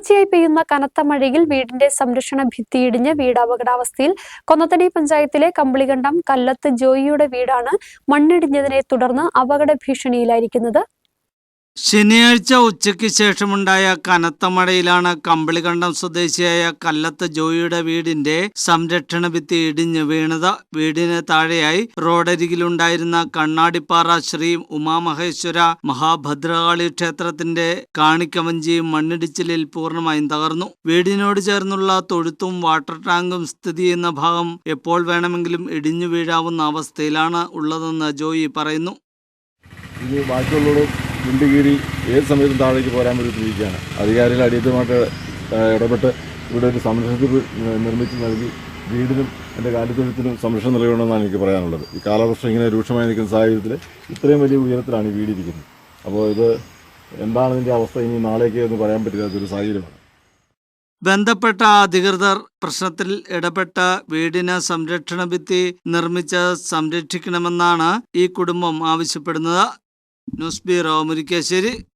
തുടർച്ചയായി പെയ്യുന്ന കനത്ത മഴയിൽ വീടിന്റെ സംരക്ഷണ ഭിത്തി ഇടിഞ്ഞ് വീട് അപകടാവസ്ഥയിൽ കൊന്നത്തടി പഞ്ചായത്തിലെ കമ്പിളികണ്ടം കല്ലത്ത് ജോയിയുടെ വീടാണ് മണ്ണിടിഞ്ഞതിനെ തുടർന്ന് അപകട ഭീഷണിയിലായിരിക്കുന്നത്. ശനിയാഴ്ച ഉച്ചയ്ക്ക് ശേഷമുണ്ടായ കനത്ത മഴയിലാണ് കമ്പിളികണ്ടം സ്വദേശിയായ കല്ലത്ത് ജോയിയുടെ വീടിന്റെ സംരക്ഷണ ഭിത്തി ഇടിഞ്ഞ് വീണത്. വീടിന് താഴെയായി റോഡരികിലുണ്ടായിരുന്ന കണ്ണാടിപ്പാറ ശ്രീ ഉമാമഹേശ്വര മഹാഭദ്രകാളി ക്ഷേത്രത്തിന്റെ കാണിക്കവഞ്ചിയും മണ്ണിടിച്ചിലിൽ പൂർണമായും തകർന്നു. വീടിനോട് ചേർന്നുള്ള തൊഴുത്തും വാട്ടർ ടാങ്കും സ്ഥിതി ചെയ്യുന്ന ഭാഗം എപ്പോൾ വേണമെങ്കിലും ഇടിഞ്ഞു വീഴാവുന്ന അവസ്ഥയിലാണ് ഉള്ളതെന്ന് ജോയി പറയുന്നു. വിണ്ട് കീറി ഏത് സമയത്തും താഴേക്ക് പോരാൻ പറ്റിയിരിക്കുകയാണ് അധികാരികൾ അടിയന്തരമായിട്ട് ഇടപെട്ട് ഇവിടെ ഒരു സംരക്ഷണത്തിൽ നിർമ്മിച്ച് നൽകി വീടിനും എന്റെ കാലിത്തൊഴുത്തിനും സംരക്ഷണം നൽകണമെന്നാണ് എനിക്ക് പറയാനുള്ളത്. ഈ കാലവർഷം ഇങ്ങനെ രൂക്ഷമായി നിൽക്കുന്ന സാഹചര്യത്തിൽ ഇത്രയും വലിയ ഉയരത്തിലാണ് ഈ വീടിരിക്കുന്നത് അപ്പോൾ ഇത് എന്താണ് ഇതിന്റെ അവസ്ഥ? ഇനി നാളേക്ക് എന്ന് പറയാൻ പറ്റില്ലാത്തൊരു സാഹചര്യമാണ്. ബന്ധപ്പെട്ട അധികൃതർ പ്രശ്നത്തിൽ ഇടപെട്ട വീടിന് സംരക്ഷണ ഭിത്തി നിർമ്മിച്ച് സംരക്ഷിക്കണമെന്നാണ് ഈ കുടുംബം ആവശ്യപ്പെടുന്നത്. Nusbira Amri Keseri